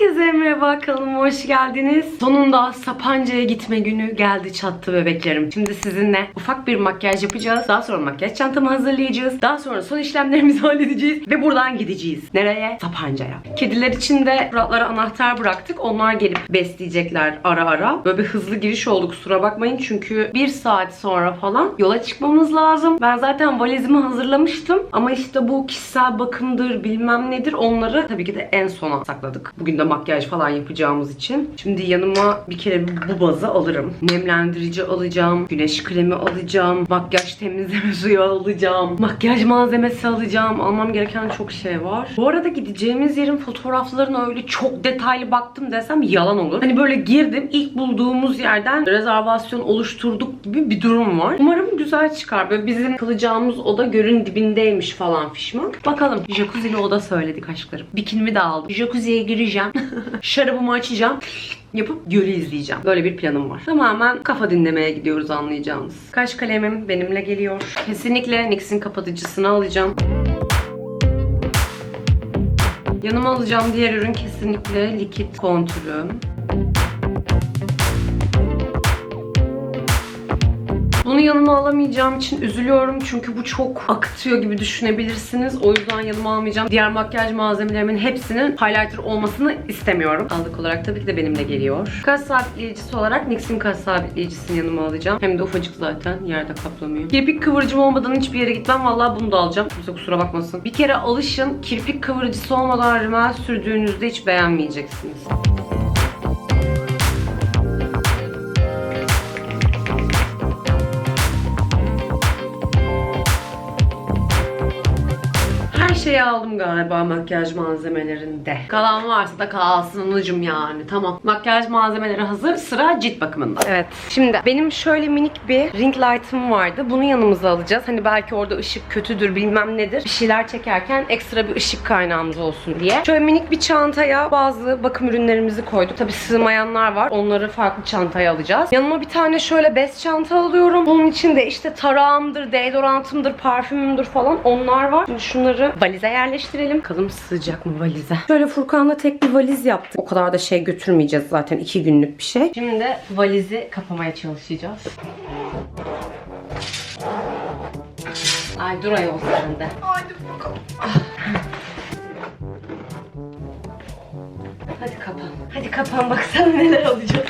Herkese merhaba kanalıma hoş geldiniz. Sonunda Sapanca'ya gitme günü geldi çattı bebeklerim. Şimdi sizinle ufak bir makyaj yapacağız. Daha sonra makyaj çantamı hazırlayacağız. Daha sonra son işlemlerimizi halledeceğiz. Ve buradan gideceğiz. Nereye? Sapanca'ya. Kediler için de Fıratlara anahtar bıraktık. Onlar gelip besleyecekler ara ara. Böyle bir hızlı giriş oldu kusura bakmayın. Çünkü bir saat sonra falan yola çıkmamız lazım. Ben zaten valizimi hazırlamıştım. Ama işte bu kişisel bakımdır bilmem nedir onları tabii ki de en sona sakladık. Bugün de makyaj falan yapacağımız için. Şimdi yanıma bir kere bu bazı alırım. Nemlendirici alacağım. Güneş kremi alacağım. Makyaj temizleme suyu alacağım. Makyaj malzemesi alacağım. Almam gereken çok şey var. Bu arada gideceğimiz yerin fotoğraflarına öyle çok detaylı baktım desem yalan olur. Hani böyle girdim ilk bulduğumuz yerden rezervasyon oluşturduk gibi bir durum var. Umarım güzel çıkar. Böyle bizim kalacağımız oda gölün dibindeymiş falan fişman. Bakalım. Jacuzzi'li oda söyledik aşklarım. Bikinimi de aldım. Jacuzziye gireceğim. Şarabımı açacağım. Yapıp gölü izleyeceğim. Böyle bir planım var. Tamamen kafa dinlemeye gidiyoruz anlayacağınız. Kaş kalemim benimle geliyor. Kesinlikle NYX'in kapatıcısını alacağım. Yanıma alacağım diğer ürün kesinlikle likit kontürüm. Bunu yanıma alamayacağım için üzülüyorum çünkü bu çok akıtıyor gibi düşünebilirsiniz. O yüzden yanıma almayacağım. Diğer makyaj malzemelerimin hepsinin highlighter olmasını istemiyorum. Aldık olarak tabii ki de benimle geliyor. Kaş sabitleyicisi olarak NYX'in kaş sabitleyicisini yanıma alacağım. Hem de ufacık zaten yerde kaplamıyor. Kirpik kıvırcım olmadan hiçbir yere gitmem. Vallahi bunu da alacağım. Kimse kusura bakmasın. Bir kere alışın. Kirpik kıvırıcısı olmadan rimel sürdüğünüzde hiç beğenmeyeceksiniz. Şeyi aldım galiba makyaj malzemelerinde. Kalan varsa da kalsın anucum yani. Tamam. Makyaj malzemeleri hazır. Sıra cilt bakımında. Evet. Şimdi benim şöyle minik bir ring light'ım vardı. Bunu yanımıza alacağız. Hani belki orada ışık kötüdür bilmem nedir. Bir şeyler çekerken ekstra bir ışık kaynağımız olsun diye. Şöyle minik bir çantaya bazı bakım ürünlerimizi koyduk. Tabi sığmayanlar var. Onları farklı çantaya alacağız. Yanıma bir tane şöyle bez çanta alıyorum. Bunun içinde işte tarağımdır, deodorantımdır, parfümümdür falan onlar var. Şimdi şunları valize yerleştirelim. Bakalım sığacak mı valize? Şöyle Furkan'la tek bir valiz yaptık. O kadar da şey götürmeyeceğiz zaten. iki günlük bir şey. Şimdi de valizi kapamaya çalışacağız. Ay dur ayol sen de. Hadi bakalım. Hadi kapan. Hadi kapan baksana neler alacağız.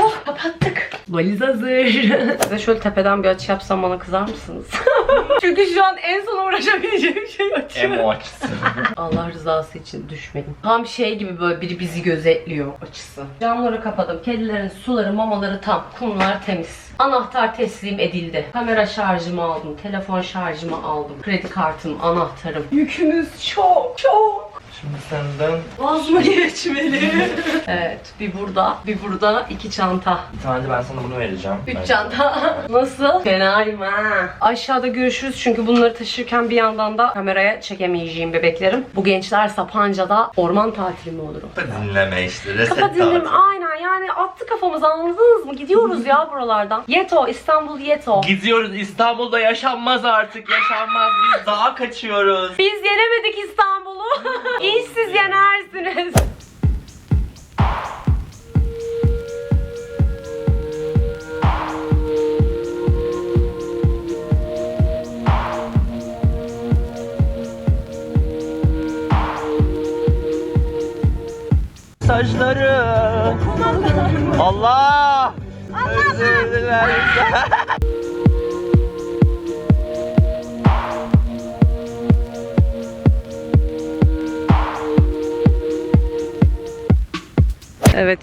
Oh kapattık. Valiz hazır. Size şöyle tepeden bir açı yapsam bana kızar mısınız? Çünkü şu an en son uğraşabileceğim şey açı. Emo açısı. Allah rızası için düşmedim. Tam şey gibi böyle biri bizi gözetliyor açısı. Camları kapadım. Kedilerin suları, mamaları tam. Kumlar temiz. Anahtar teslim edildi. Kamera şarjımı aldım. Telefon şarjımı aldım. Kredi kartım, anahtarım. Yükümüz çok çok. Şimdi senden Vaz mı geçmeli? evet. Bir burada, bir burada, iki çanta. bir tane de ben sana bunu vereceğim. Üç Ben- çanta. Nasıl? Fenayım ha. Aşağıda görüşürüz çünkü bunları taşırken bir yandan da kameraya çekemeyeceğim bebeklerim. Bu gençler Sapanca'da orman tatili mi olur? o? Kafa dinleme işte. Reset Kafa dinleme tatili. aynen yani attı kafamızı anladınız mı? Gidiyoruz ya buralardan. Yeto İstanbul Yeto. Gidiyoruz İstanbul'da yaşanmaz artık yaşanmaz biz dağa kaçıyoruz. Biz yenemedik İstanbul'u. İş siz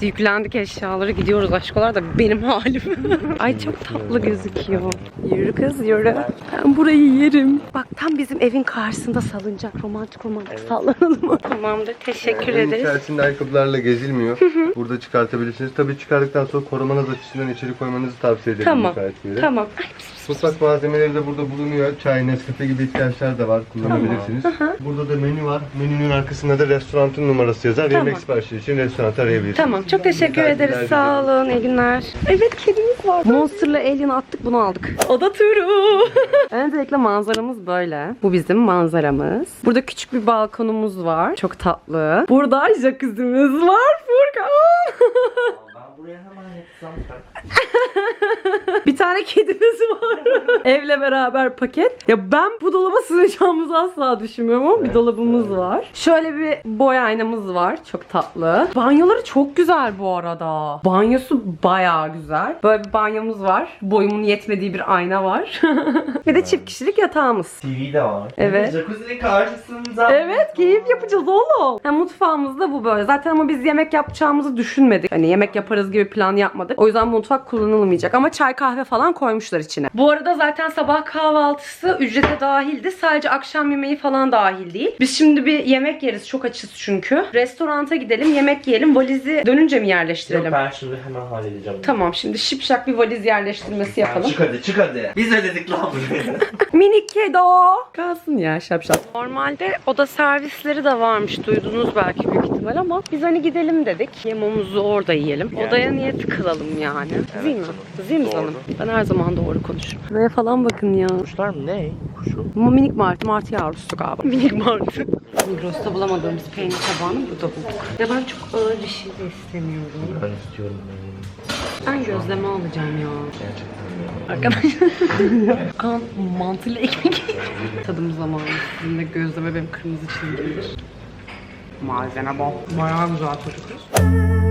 yüklendik eşyaları gidiyoruz aşkolar da benim halim. Ay çok tatlı gözüküyor. Yürü kız yürü. Ben burayı yerim. Bak tam bizim evin karşısında salıncak romantik romantik sallanalım mı? Tamamdır teşekkür Evin ederiz. içerisinde ayakkabılarla gezilmiyor. Burada çıkartabilirsiniz. Tabii çıkardıktan sonra korumanız açısından içeri koymanızı tavsiye ederim. Tamam. Tamam. Ay. Mutfak malzemeleri de burada bulunuyor. Çay, Nescafe gibi ihtiyaçlar da var. Kullanabilirsiniz. Burada da menü var. Menünün arkasında da restoranın numarası yazar. Tamam. Yemek siparişi için restoran arayabilirsiniz. Tamam çok teşekkür Güzel ederiz. günler Sağ olun. İyi günler. Evet kedimiz var. Monster'la Alien attık bunu aldık. Oda turu. Öncelikle manzaramız böyle. Bu bizim manzaramız. Burada küçük bir balkonumuz var. Çok tatlı. Burada jacuzzi'miz var Furkan. Ben buraya hemen yatsam. bir tane kedimiz var. Evle beraber paket. Ya ben bu dolaba sığacağımızı asla düşünmüyorum ama bir dolabımız var. Şöyle bir boy aynamız var. Çok tatlı. Banyoları çok güzel bu arada. Banyosu bayağı güzel. Böyle bir banyomuz var. Boyumun yetmediği bir ayna var. bir de çift kişilik yatağımız. TV de var. Evet. Jacuzzi'nin karşısında. Evet keyif yapacağız oğlum. Ha, mutfağımızda bu böyle. Zaten ama biz yemek yapacağımızı düşünmedik. Hani yemek yaparız gibi plan yapmadık. O yüzden mutfak kullanılmayacak. Ama çay kahve falan koymuşlar içine. Bu arada zaten sabah kahvaltısı ücrete dahildi. Sadece akşam yemeği falan dahil değil. Biz şimdi bir yemek yeriz. Çok açız çünkü. Restoranta gidelim yemek yiyelim. Valizi dönünce mi yerleştirelim? Yok ben şimdi hemen halledeceğim. Tamam şimdi şipşak bir valiz yerleştirmesi yapalım. Çık hadi çık hadi. Biz ödedik lan buraya. Minik kedo. Kalsın ya şapşal. Normalde oda servisleri de varmış duydunuz belki büyük ihtimal ama biz hani gidelim dedik. Yemeğimizi orada yiyelim. Odaya niye tıkılalım yani? Değil mi? Değil mi Doğru. canım? Ben her zaman doğru konuşurum. Şuraya falan bakın ya. Kuşlar mı ne? Kuşu. Bu minik martı. Martı yavrusu galiba. Minik martı. Migros'ta bulamadığımız peynir tabağını burada bulduk. Ya ben çok ağır bir şey de istemiyorum. Ben istiyorum. Ben gözleme alacağım ya. Gerçekten. Arkadaşlar. kan mantıyla ekmek Tadım zamanı. Sizin de gözleme benim kırmızı çizgimdir. Malzeme bol. Bayağı güzel çocuklar.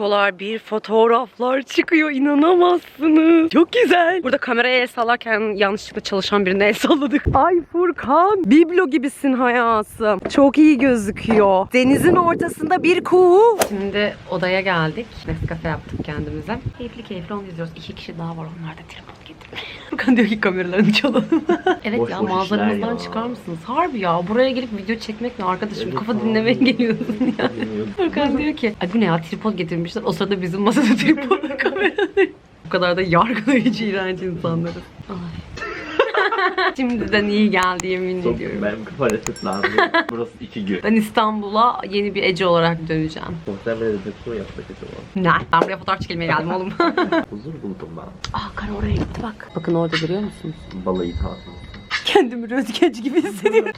Aşkolar bir fotoğraflar çıkıyor inanamazsınız. Çok güzel. Burada kameraya el sallarken yanlışlıkla çalışan birine el salladık. Ay Furkan biblo gibisin hayatım. Çok iyi gözüküyor. Denizin ortasında bir kuğu. Şimdi odaya geldik. Nescafe yaptık kendimize. Keyifli keyifli onu izliyoruz. İki kişi daha var onlar da tripod getirmiş. Furkan diyor ki kameralarını çalalım. evet Boş ya boş manzaramızdan ya. çıkar mısınız? Harbi ya buraya gelip video çekmek ne arkadaşım? Kafa dinlemeye geliyorsun ya. Furkan diyor ki Ay bu ne ya tripod getirmişler. O sırada bizim masada tripod kameraları. Bu kadar da yargılayıcı iğrenç insanlarız. Ay. Şimdiden iyi geldi yemin Çok ediyorum. benim kafa resetlendi. Burası iki gün. Ben İstanbul'a yeni bir Ece olarak döneceğim. Muhtemelen dedektif yapsak acaba. Ne? Ben buraya fotoğraf çekilmeye geldim oğlum. Huzur buldum ben. Aa kar oraya gitti bak. Bakın orada görüyor musunuz? Balayı tatil. Kendimi röntgenci gibi hissediyorum.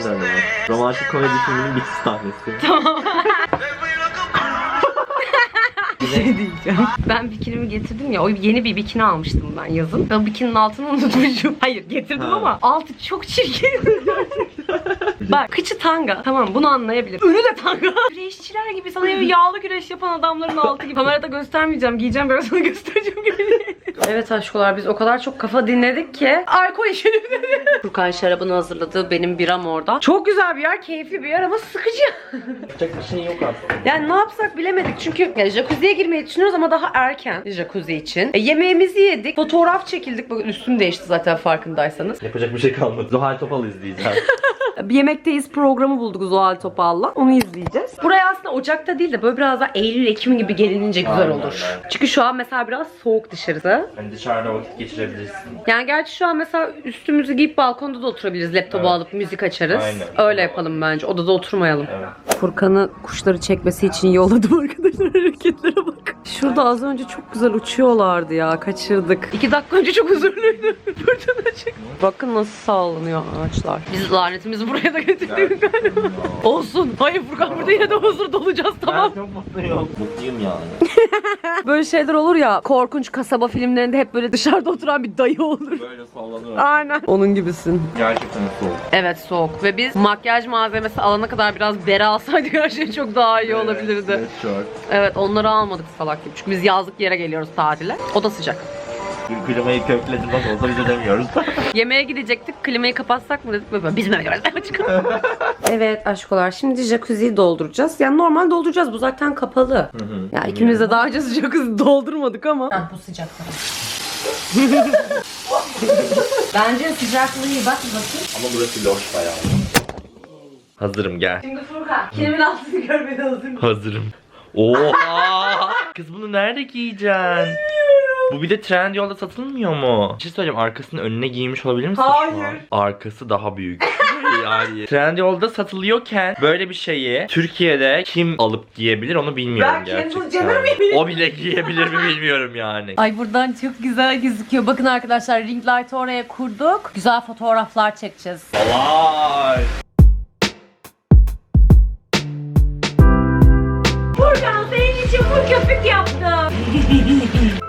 Sen de öyle bak. Romantik komedi filminin bitiş sahnesi. şey diyeceğim. Ben bikinimi getirdim ya. O yeni bir bikini almıştım ben yazın. Ben bikininin altını unutmuşum. Hayır getirdim Ha. ama altı çok çirkin. Bak kıçı tanga. Tamam bunu anlayabilirim. Önü de tanga. Güreşçiler gibi sana yağlı güreş yapan adamların altı gibi. Kamerada göstermeyeceğim. Giyeceğim böyle sana göstereceğim gibi. Evet aşkolar biz o kadar çok kafa dinledik ki alkol içelim dedi. Furkan şarabını hazırladı. Benim biram orada. Çok güzel bir yer. Keyifli bir yer ama sıkıcı. Yapacak bir şey yok aslında. Yani ne yapsak bilemedik çünkü ya, jacuzziye girmeyi düşünüyoruz ama daha erken jacuzzi için. E, yemeğimizi yedik, fotoğraf çekildik. Bakın üstüm değişti zaten farkındaysanız. Yapacak bir şey kalmadı. Zuhal Topal izleyeceğiz. Bir yemekteyiz programı bulduk Zuhal Topal'la. Onu izleyeceğiz. Buraya aslında Ocak'ta değil de böyle biraz daha Eylül, Ekim gibi gelinince güzel olur. Çünkü şu an mesela biraz soğuk dışarıda. Hani dışarıda vakit geçirebilirsin. Yani gerçi şu an mesela üstümüzü giyip balkonda da oturabiliriz. Laptopu Evet. alıp müzik açarız. Aynen. Öyle yapalım bence. Odada oturmayalım. Evet. Furkan'ı kuşları çekmesi için yolladım arkadaşlar hareketlere bak. Şurada az önce çok güzel uçuyorlardı ya kaçırdık. İki dakika önce çok huzurluydu. Fırtına çıktı. Bakın nasıl sallanıyor ağaçlar. Biz lanetimizi buraya da getirdik galiba. Olsun. Hayır Furkan burada yine de huzur dolacağız tamam. Ben çok mutluyum. Mutluyum yani. Böyle şeyler olur ya korkunç kasaba filmlerinde hep böyle dışarıda oturan bir dayı olur. Böyle sallanıyor. Aynen. Onun gibisin. Gerçekten soğuk. Evet soğuk ve biz makyaj malzemesi alana kadar biraz bere alsaydık her şey çok daha iyi olabilirdi. Evet, sweatshirt. Evet onları almadık salak gibi. Çünkü biz yazlık yere geliyoruz tatile. O da sıcak. Klimayı kökledim nasıl olsa biz ödemiyoruz. Yemeğe gidecektik. Klimayı kapatsak mı dedik. Böyle, biz mi ödüyoruz? evet aşkolar. Şimdi jacuzziyi dolduracağız. Yani normal dolduracağız. Bu zaten kapalı. Ya ikimiz de daha önce jacuzzi doldurmadık ama. bu sıcak Bence sıcaklığı bak bakayım. Ama burası loş bayağı. Hazırım gel. Şimdi Furkan. Kilimin altını görmedi hazır Hazırım. Oha! Kız bunu nerede giyeceksin? Bu bir de Trendyol'da satılmıyor mu? Bir şey söyleyeceğim arkasını önüne giymiş olabilir misin şu an? Hayır. Arkası daha büyük. yani Trendyol'da satılıyorken böyle bir şeyi Türkiye'de kim alıp giyebilir onu bilmiyorum Ben Kendall gerçekten. Jenner miyim? O bile giyebilir mi bilmiyorum yani. Ay buradan çok güzel gözüküyor. Bakın arkadaşlar ring light'ı oraya kurduk. Güzel fotoğraflar çekeceğiz. Vay! Furkan senin için bu köpük yaptım.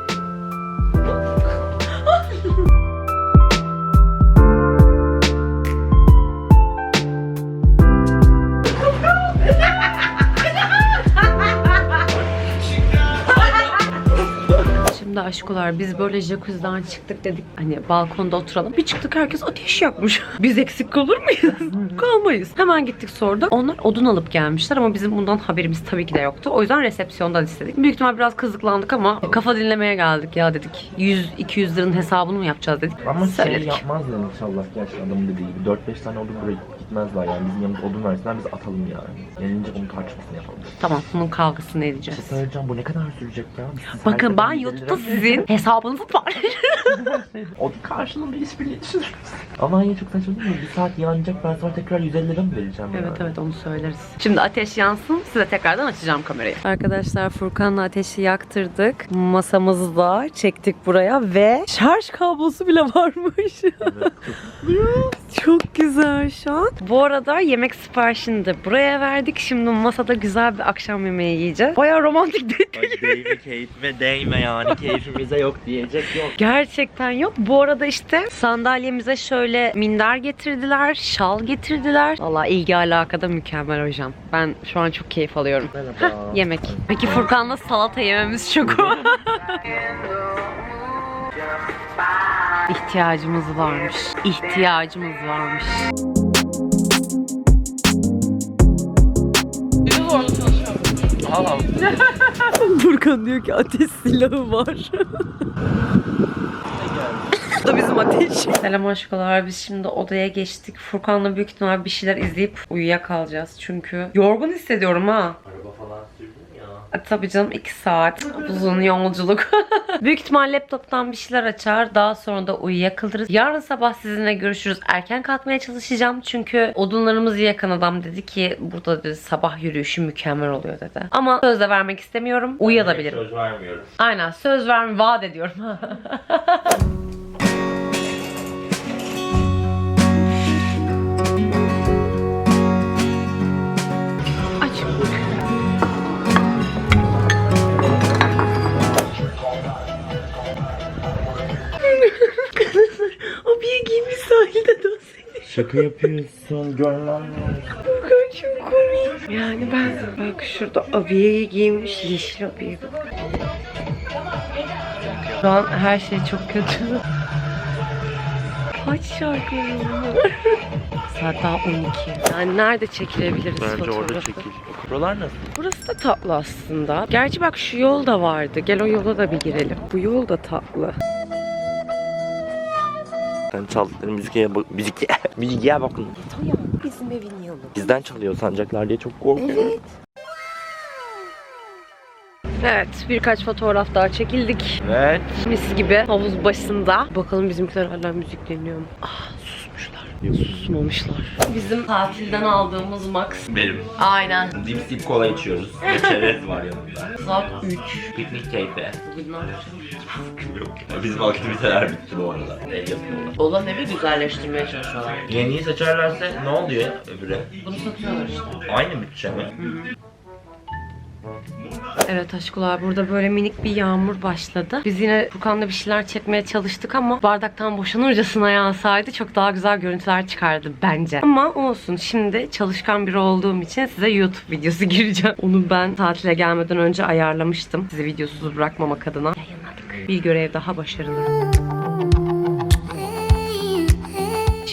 Şimdi aşkolar biz böyle jacuzzi'den çıktık dedik hani balkonda oturalım. Bir çıktık herkes ateş yakmış. Biz eksik kalır mıyız? Kalmayız. Hemen gittik sorduk. Onlar odun alıp gelmişler ama bizim bundan haberimiz tabii ki de yoktu. O yüzden resepsiyondan istedik. Büyük ihtimal biraz kızıklandık ama kafa dinlemeye geldik ya dedik. 100-200 liranın hesabını mı yapacağız dedik. Ama şey Söyledik. yapmazlar inşallah gerçekten adamın dediği gibi. 4-5 tane odun buraya gitmezler yani. Bizim yanımıza odun versinler biz atalım yani. Gelince bunun tartışmasını yapalım. Tamam bunun kavgasını Bir şey edeceğiz. söyleyeceğim bu ne kadar sürecek ya? Biz Bakın ben YouTube'da sizin hesabınızı paylaşırım. O karşılığında işbirliği düşünürüz. Ama yine çok saçma değil mi? Bir saat yanacak ben sonra tekrar 150 lira mı vereceğim Evet yani? evet onu söyleriz. Şimdi ateş yansın size tekrardan açacağım kamerayı. Arkadaşlar Furkan'la ateşi yaktırdık. Masamızı da çektik buraya ve şarj kablosu bile varmış. Çok güzel şu an. Bu arada yemek siparişini de buraya verdik. Şimdi masada güzel bir akşam yemeği yiyeceğiz. Baya romantik değil. Değme keyfime değme yani keyfimize yok diyecek yok. Gerçekten yok. Bu arada işte sandalyemize şöyle minder getirdiler, şal getirdiler. Valla ilgi alakada mükemmel hocam. Ben şu an çok keyif alıyorum. Merhaba. Yemek. Peki Furkan'la salata yememiz çok İhtiyacımız varmış. İhtiyacımız varmış. Allah Furkan diyor ki ateş silahı var. Bu da bizim ateş. Selam aşkolar. Biz şimdi odaya geçtik. Furkan'la büyük ihtimal bir şeyler izleyip uyuyakalacağız. Çünkü yorgun hissediyorum ha. Araba falan sürdün ya. E, Tabii canım 2 saat uzun yolculuk. Büyük ihtimal laptoptan bir şeyler açar. Daha sonra da uyuyakalırız. Yarın sabah sizinle görüşürüz. Erken kalkmaya çalışacağım. Çünkü odunlarımızı yakan adam dedi ki burada dedi sabah yürüyüşü mükemmel oluyor dedi. Ama söz de vermek istemiyorum. Uyuyabilirim. Söz vermiyorum. Aynen söz verme vaat ediyorum. Şaka yapıyorsun görmem çok komik. Yani ben bak şurada abiyeyi giymiş yeşil abiye. Şu an her şey çok kötü. Kaç şarkı var? Saat daha 12. Yani nerede çekilebiliriz Bence fotoğrafı? orada çekil. Buralar nasıl? Burası da tatlı aslında. Gerçi bak şu yol da vardı. Gel o yola da bir girelim. Bu yol da tatlı. Sen çaldıkları müziğe bak. Müziğe. müziğe bakın. Bizim evin yanı. Bizden çalıyor sancaklar diye çok korkuyorum. Evet. Evet birkaç fotoğraf daha çekildik. Evet. Mis gibi havuz başında. Bakalım bizimkiler hala müzik dinliyor mu? Ah susmuşlar. Susmamışlar. Bizim tatilden aldığımız Max. Benim. Aynen. Dipsik kola içiyoruz. Ve çerez var yanında. Saat 3. Piknik keyfi. Bugün ne yapacağız? Yok. Bizim aktiviteler bitti bu arada. El yapıyorlar. Olan evi güzelleştirmeye çalışıyorlar. Yeniyi seçerlerse ne oluyor öbürü? Bunu satıyorlar işte. Aynı bütçe mi? Evet aşkolar burada böyle minik bir yağmur başladı. Biz yine Furkan'la bir şeyler çekmeye çalıştık ama bardaktan boşanırcasına yağsaydı çok daha güzel görüntüler çıkardı bence. Ama olsun şimdi çalışkan biri olduğum için size YouTube videosu gireceğim. Onu ben tatile gelmeden önce ayarlamıştım. Sizi videosuz bırakmamak adına. Yayınladık. Bir görev daha başarılı.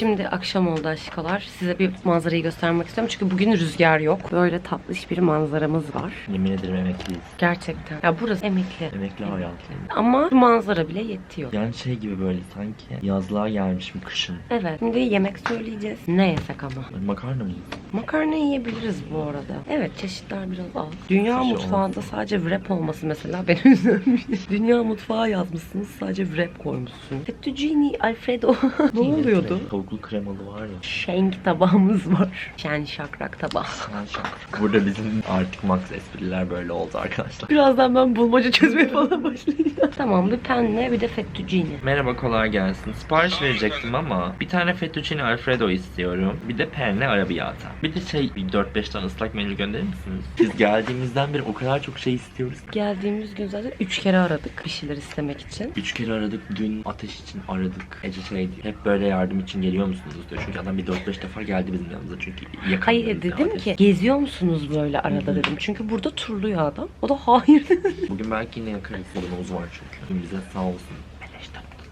Şimdi akşam oldu aşkolar. Size bir manzarayı göstermek istiyorum. Çünkü bugün rüzgar yok. Böyle tatlış bir manzaramız var. Yemin ederim emekliyiz. Gerçekten. Ya burası emekli. Emekli hayatı. Ama bu manzara bile yetiyor. Yani şey gibi böyle sanki yazlığa gelmişim kışın. Evet. Şimdi yemek söyleyeceğiz. Ne yesek ama? Makarna mı? Makarna yiyebiliriz bu arada. Evet çeşitler biraz az. Dünya Sushi mutfağında sadece wrap olması mesela beni üzülmüş. Dünya mutfağı yazmışsınız sadece wrap koymuşsunuz. Fettuccine Alfredo. ne oluyordu? Tavuklu kremalı var ya. Şenk tabağımız var. Şen şakrak tabağı. Sen şak. Burada bizim artık max espriler böyle oldu arkadaşlar. Birazdan ben bulmaca çözmeye falan başlayacağım. tamam bir penne bir de fettuccine. Merhaba kolay gelsin. Sipariş verecektim ama bir tane fettuccine alfredo istiyorum. Bir de penne arrabbiata. Bir de şey bir 4-5 tane ıslak menü gönderir misiniz? Biz geldiğimizden beri o kadar çok şey istiyoruz. Geldiğimiz gün zaten 3 kere aradık bir şeyler istemek için. Üç kere aradık. Dün ateş için aradık. Ece şey diyor. Hep böyle yardım için geliyor musunuz diyor. Çünkü adam bir 4-5 defa geldi bizim yanımıza. Çünkü yakın. Hayır dedim ki geziyor musunuz böyle arada dedim. Çünkü burada turluyor adam. O da hayır dedi. Bugün belki yine yakarız. Sorunumuz var çünkü. Bugün bize sağ olsun. Beleş tatlım.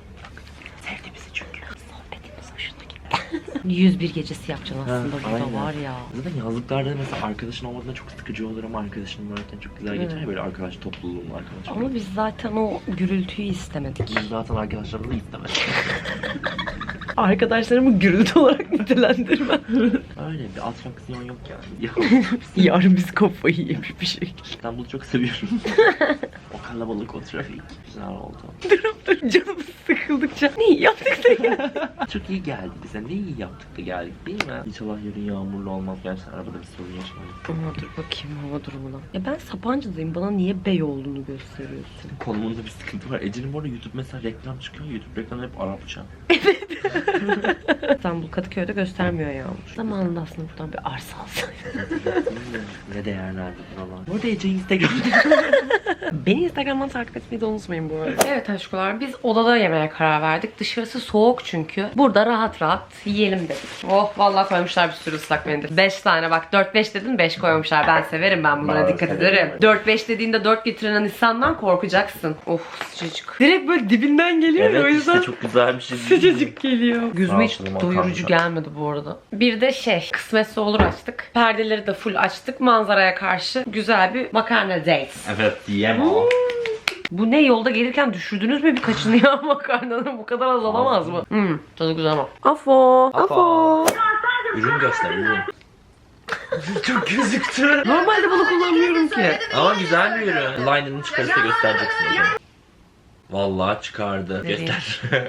Sevdi bizi çünkü. Sohbetimiz hoşuna gitti. 101 gecesi yapacaksın aslında Ha, burada aynen. var ya. Zaten yazlıklarda mesela arkadaşın olmadığında çok sıkıcı olur ama arkadaşın varken çok güzel geçer ya böyle arkadaş topluluğun arkadaş. Ama biz zaten o gürültüyü istemedik. Biz zaten arkadaşlarımızı istemedik. Arkadaşlarımı gürültü olarak nitelendirme. Öyle bir atraksiyon yok yani. Ya, Yarın biz kafayı yemiş bir şey. İstanbul'u çok seviyorum. o kalabalık, o trafik. Güzel oldu. Canımız sıkıldıkça ne iyi yaptık da ya. Çok iyi geldi bize. Ne iyi yaptık da geldik değil mi? İnşallah yarın yağmurlu olmaz. Gerçekten arabada bir sorun yaşamayız. Ama dur bakayım hava durumuna. Ya ben Sapanca'dayım. Bana niye Beyoğlu'nu gösteriyorsun? Konumunda bir sıkıntı var. Ece'nin bu arada YouTube mesela reklam çıkıyor. YouTube reklamı hep Arapça. İstanbul Kadıköy'de göstermiyor yağmur. Zamanında aslında buradan bir arsa alsaydım. ne değerlerdi buralar. Bu arada Ece Instagram'da. Beni Instagram'dan takip etmeyi de unutmayın bu arada. Evet aşkolar biz odada yemeye karar verdik. Dışarısı soğuk çünkü. Burada rahat rahat yiyelim dedik. Oh vallahi koymuşlar bir sürü ıslak mendil. 5 tane bak 4-5 dedin 5 koymuşlar. Ben severim ben bunlara Ben dikkat ederim. 4-5 dediğinde 4 getiren insandan korkacaksın. Of sıcacık. Direkt böyle dibinden geliyor ya o evet yüzden. işte çok güzel bir şey? Sıcacık geliyor. Gözüme hiç Rahatsızım, doyurucu gelmedi bu arada. Bir de şey, kısmetse olur açtık. Perdeleri de full açtık. Manzaraya karşı güzel bir makarna date. Evet diyemem. Bu ne yolda gelirken düşürdünüz mü birkaçını ya makarnanın? Bu kadar az olamaz mı? Hmm, tadı güzel ama. Afo. Afo. Ürün göster ürün. çok gözüktü. Normalde bunu kullanmıyorum ki. Ama güzel bir ürün. Line'ını çıkarırsa göstereceksin o zaman. Vallahi çıkardı. Nereye? Göster.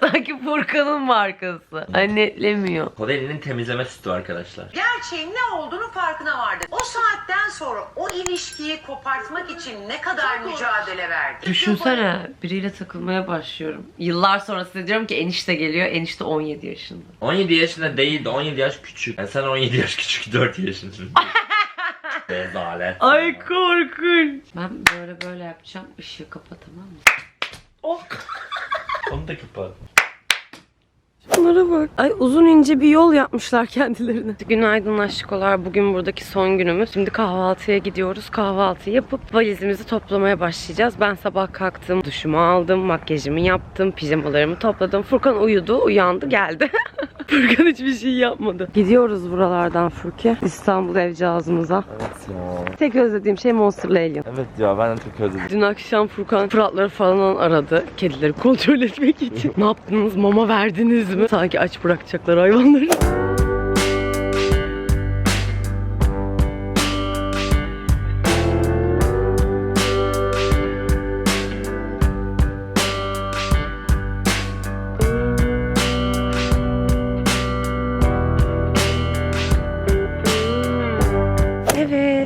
Sanki Furkan'ın markası. Annetlemiyor. Kodelinin temizleme sütü arkadaşlar. gerçeğin ne olduğunu farkına vardı. O saatten sonra o ilişkiyi kopartmak için ne kadar mücadele verdi. Düşünsene biriyle takılmaya başlıyorum. Yıllar sonra size diyorum ki enişte geliyor. Enişte 17 yaşında. 17 yaşında değildi. 17 yaş küçük. Yani sen 17 yaş küçük 4 yaşındasın. Rezalet. Ay korkunç. Ben böyle böyle yapacağım. Işığı kapat tamam mı? Onu da kapat. Bunlara bak. Ay uzun ince bir yol yapmışlar kendilerine. Günaydın aşkolar. Bugün buradaki son günümüz. Şimdi kahvaltıya gidiyoruz. Kahvaltı yapıp valizimizi toplamaya başlayacağız. Ben sabah kalktım. Duşumu aldım. Makyajımı yaptım. Pijamalarımı topladım. Furkan uyudu. Uyandı geldi. Furkan hiçbir şey yapmadı. Gidiyoruz buralardan Furki. İstanbul evcağızımıza. Evet ya. Tek özlediğim şey Monster'lı Alien. Evet ya ben de çok özledim. Dün akşam Furkan Fıratları falan aradı. Kedileri kontrol etmek için. ne yaptınız? Mama verdiniz mi? Sanki aç bırakacaklar hayvanları.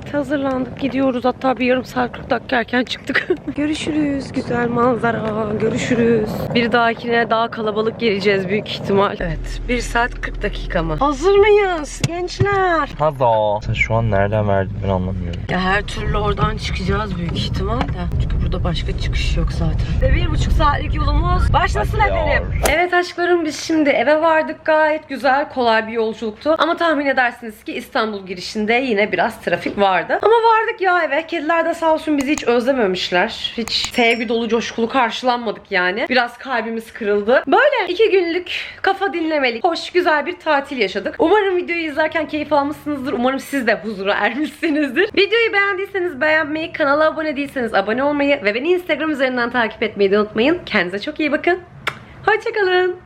Evet hazırlandık gidiyoruz hatta bir yarım saat 40 dakika erken çıktık. görüşürüz güzel manzara görüşürüz. Bir dahakine daha kalabalık geleceğiz büyük ihtimal. Evet 1 saat 40 dakika mı? Hazır mıyız gençler? Hazo. Sen şu an nereden verdin ben anlamıyorum. Ya her türlü oradan çıkacağız büyük ihtimal de. Çünkü burada başka çıkış yok zaten. Ve bir buçuk saatlik yolumuz başlasın Hadi efendim. Evet aşklarım biz şimdi eve vardık. Gayet güzel, kolay bir yolculuktu. Ama tahmin edersiniz ki İstanbul girişinde yine biraz trafik var. Vardı. Ama vardık ya eve. Kediler de sağ olsun bizi hiç özlememişler. Hiç sevgi dolu coşkulu karşılanmadık yani. Biraz kalbimiz kırıldı. Böyle iki günlük kafa dinlemelik, hoş güzel bir tatil yaşadık. Umarım videoyu izlerken keyif almışsınızdır. Umarım siz de huzura ermişsinizdir. Videoyu beğendiyseniz beğenmeyi, kanala abone değilseniz abone olmayı ve beni Instagram üzerinden takip etmeyi de unutmayın. Kendinize çok iyi bakın. Hoşçakalın.